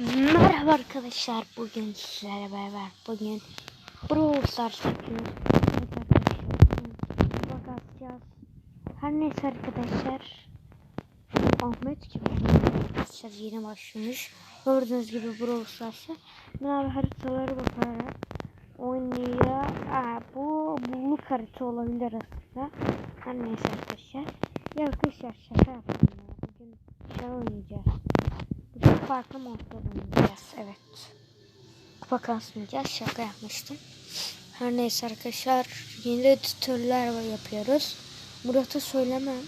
Merhaba arkadaşlar. Bugün sizlerle beraber bugün Brawl Stars yapıyoruz. Evet arkadaşlar. Bak atacağız. Her neyse arkadaşlar. Ahmet gibi arkadaşlar yeni başlamış. Gördüğünüz gibi Brawl Stars'a. Ben abi haritalara bakarak oynuyor. Aa, bu bulluk harita olabilir aslında. Her neyse arkadaşlar. Ya arkadaşlar şaka yaptım ya. Bugün şey oynayacağız. Farklı modda oynayacağız. Evet. Kupa kasmayacağız. Şaka yapmıştım. Her neyse arkadaşlar. Yeni editörler yapıyoruz. Murat'a söylemem.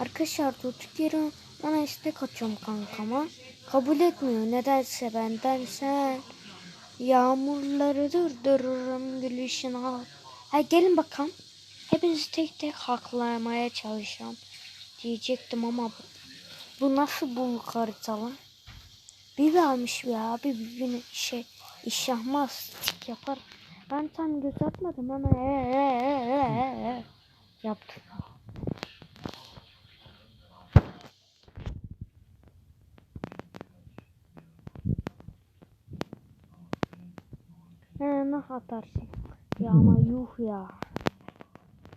Arkadaşlar durduk yere ona istek atıyorum kankama. Kabul etmiyor. Nedense benden sen yağmurları durdururum gülüşün al. Ha gelin bakalım. Hepinizi tek tek haklamaya çalışacağım. Diyecektim ama bu, bu nasıl bulluk Bir vermiş ya bir birbirine şey iş yapmaz tik yapar. Ben tam göz atmadım ama ee, ee, ee, ee, yaptım. He ne atarsın? Ya ama yuh ya.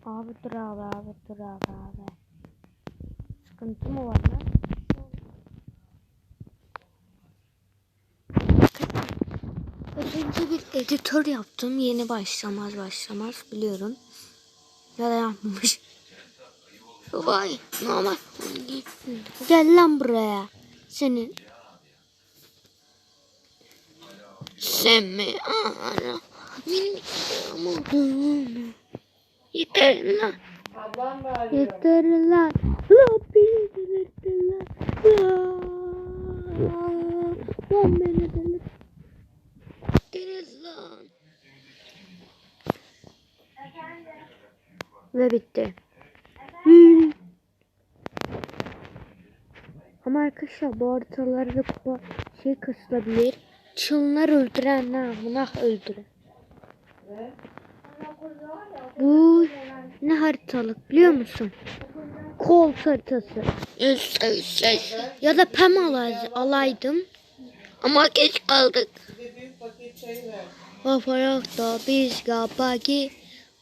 Abi dur abi abi dur abi abi. Sıkıntı mı var lan? Önce bir editör yaptım. Yeni başlamaz başlamaz biliyorum. Ya da yapmış. Vay normal. Gel lan buraya. Senin. Sen mi? Ana. Benim. Yeter lan. Yeter lan. Lan beni delirttin lan. Lan. Lan beni delirttin. Deniz lan. Ve bitti. Hmm. Ama arkadaşlar bu haritalarda kupa şey kasılabilir. Çıllar öldürenler bunlar öldüren. Bu ne haritalık biliyor musun? Kol haritası. Ya da pem alay- alaydım. Ama geç kaldık. Kafarakta biz gabagi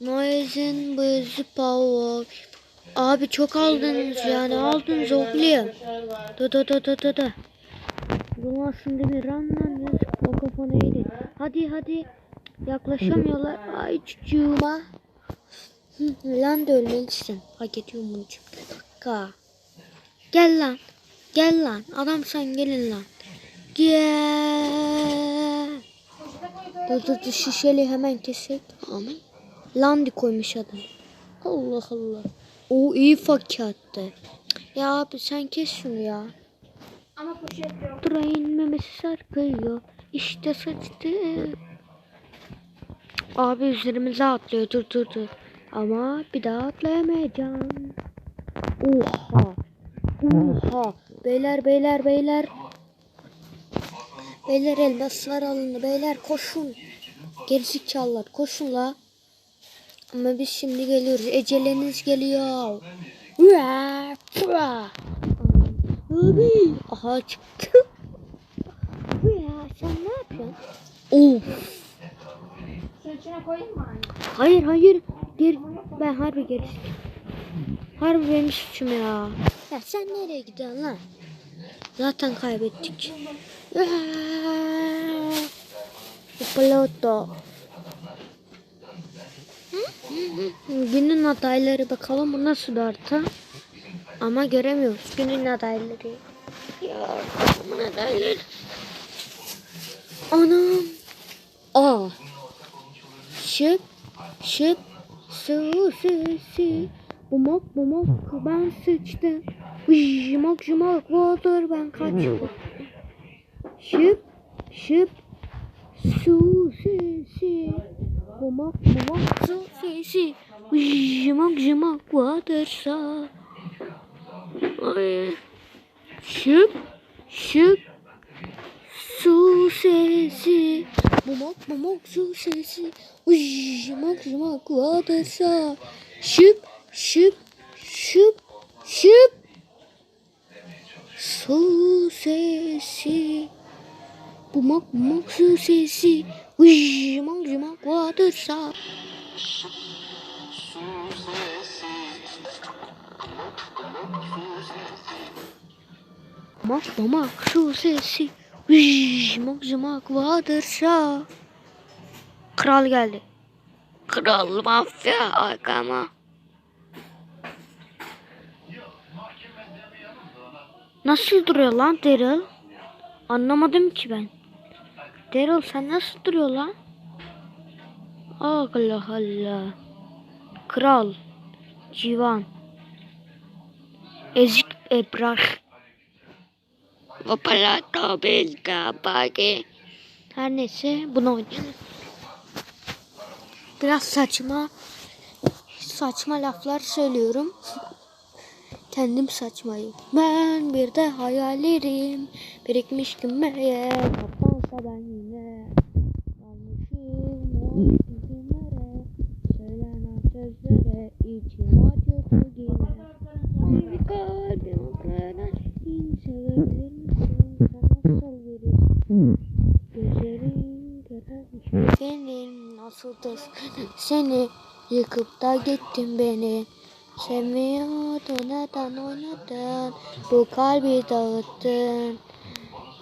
Noise'in bizi power Abi çok aldınız yani aldınız oğlum. Da da da da da da. Bu aslında bir randan yazık o kafana yedi. Hadi hadi. Yaklaşamıyorlar. Ay çocuğuma. Lan da ölmelisin. Hak ediyorum bunu çünkü. Ka. Gel lan. Gel lan. Adam sen gelin lan. Gel. Dur dur dur şişeli hemen kesek. Aman. Landi koymuş adam. Allah Allah. O iyi fakir attı. Ya abi sen kes şunu ya. Ama poşet yok. Durayın memesi sarkıyor. İşte saçtı. Abi üzerimize atlıyor. Dur dur dur. Ama bir daha atlayamayacağım. Oha. Oha. Beyler beyler beyler. Beyler elmaslar alındı. Beyler koşun. Gerizekalılar koşun la. Ama biz şimdi geliyoruz. Eceleniz geliyor. Aha çıktı. Bu ya sen ne yapıyorsun? Of. İçine koyayım mı anne? Hayır hayır. Geri, ben harbi geri. Harbi benim suçum ya. Ya sen nereye gidiyorsun lan? Zaten kaybettik. Piloto. Günün adayları bakalım bu nasıl bir harita. Ama göremiyoruz günün adayları. Ya günün adayları. Anam. Aa. Şıp şıp su sesi. Bumak bumak ben sıçtım. Jımak jımak water ben kaçtım. Şıp şıp su sesi. Bumak bumak su sesi. Jımak jımak watersa. Ay. Şıp şıp su sesi. Bumak bumak su sesi. Jımak jımak watersa. Şıp şıp şıp şıp. Su sesi. Mok mok su sesi. Uyumak yumak vardır Mak mak su sesi. Uyumak yumak vardırsa. Kral geldi. Kral mafya arkama. Nasıl duruyor lan Daryl? Anlamadım ki ben. Daryl sen nasıl duruyor lan? Allah Allah. Kral. Civan. Ezik Ebrar. Vapalato bilga bagi. Her neyse bunu oynayalım. Biraz saçma saçma laflar söylüyorum. Kendim saçmayım. Ben bir de hayallerim birikmiş kümeye. Kapansa ben yine dalmışım o günlere. Söylenen sözlere içim acıdı yine. Bir kalbim oklara in sevebilir misin? Sen? Gözlerin görermiş senin nasıl da seni yıkıp da gittin beni. Sevmiyordun neden oynadın bu kalbi dağıttın.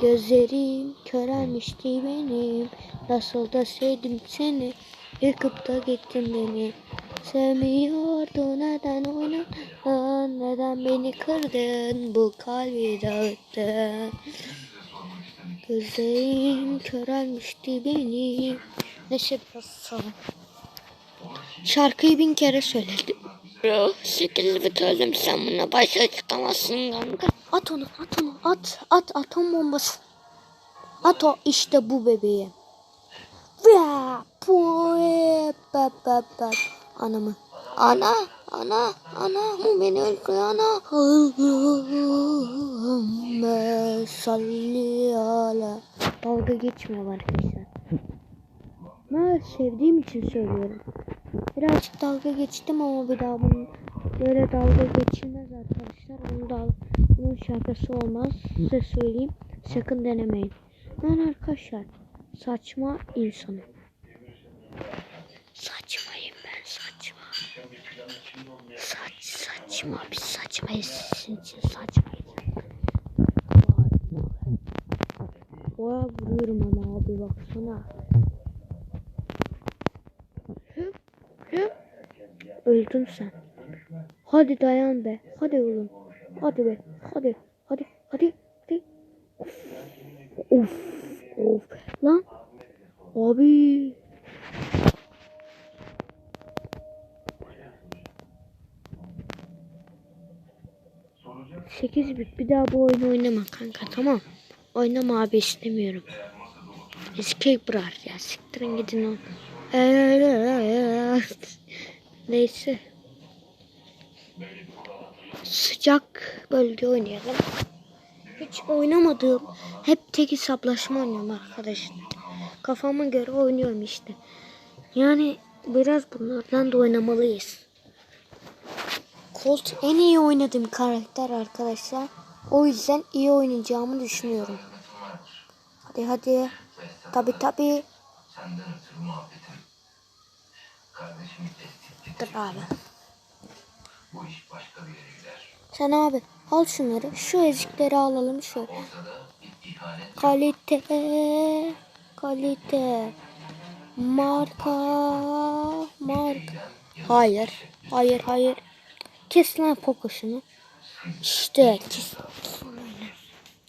Gözlerim körelmişti benim nasıl da sevdim seni yıkıp da gittin beni. Sevmiyordun neden oynadın neden beni kırdın bu kalbi dağıttın. Gözlerim körelmişti benim. Neşe biraz salın. Şarkıyı bin kere söyledim. Bro, şekilli bir sen buna başa çıkamazsın kanka. At onu, at onu, at, at atom bombası. At o işte bu bebeği. Bap. Anamı. Ana, ana, ana, bu beni öldürüyor ana. Allahümme salli ala. Dalga geçmiyorum arkadaşlar. Ben sevdiğim için söylüyorum. Birazcık dalga geçtim ama bir daha bunun böyle dalga geçilmez arkadaşlar. Bunun, dal bunun şakası olmaz. Size söyleyeyim. Sakın denemeyin. Ben arkadaşlar saçma insanım. Saçmayım ben saçma. Saç saçma bir saçmayız sizin için saçmayız. Oya vuruyorum ama abi baksana. Hüp, hüp. Öldün sen. Hadi dayan be. Hadi oğlum. Hadi be. Hadi. Hadi. Hadi. Hadi. Of. Of. Of. Lan. Abi. Sekiz bit. Bir daha bu oyunu oynama kanka tamam. Oynama abi istemiyorum. Escape bırak ya. Siktirin gidin o. Neyse. Sıcak bölge oynayalım. Hiç oynamadığım, hep tek hesaplaşma oynuyorum arkadaşlar. Kafama göre oynuyorum işte. Yani biraz bunlardan da oynamalıyız. Colt en iyi oynadığım karakter arkadaşlar. O yüzden iyi oynayacağımı düşünüyorum. Hadi hadi. Tabi tabi. Dur abi. Sen abi al şunları. Şu ezikleri alalım şöyle. Kalite. Kalite. Marka. Marka. Hayır. Hayır hayır. Kes lan kokuşunu. İşte kes.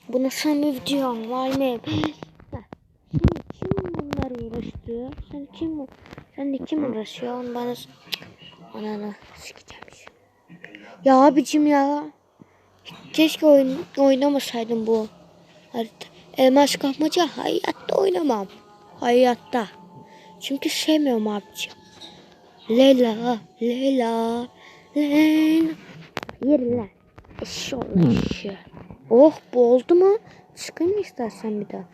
Bunu sen bir var mı? Şimdi kim bunlar uğraştırıyor? Sen kim bu? Sen de kim uğraşıyor? Bana ananı sikeceğim. Ya abicim ya. Keşke oyun, oynamasaydım bu. Harita. Elmas kapmaca hayatta oynamam. Hayatta. Çünkü sevmiyorum abicim. Leyla, Leyla, Leyla. Lan. Eşşoğlu eşşi. Oh bu oldu mu? Sıkayım mı istersen bir daha?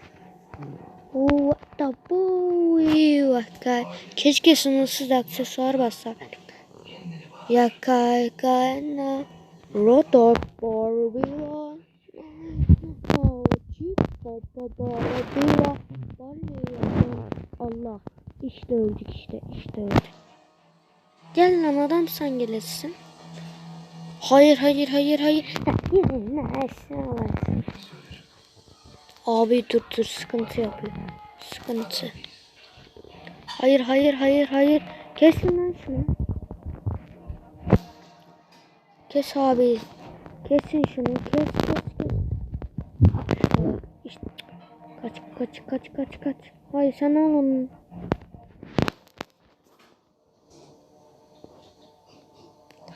What the boy? Vakay. Keşke sınırsız aksesuar bassaydık. Yakay kayna. Rotor Barbie. Oh, Baba baba baba Allah. İşte öldük işte işte öldük. Gel lan adam sen gelesin. Hayır hayır hayır hayır. Abi dur dur sıkıntı yapıyor. Sıkıntı. Hayır hayır hayır hayır. Kesin lan şunu. Kes abi. Kesin şunu. Kes kes kes. İşte. Kaç kaç kaç kaç kaç. Hayır sen al onu.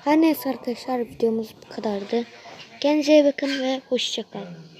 Her neyse arkadaşlar videomuz bu kadardı. Kendinize iyi bakın ve hoşçakalın.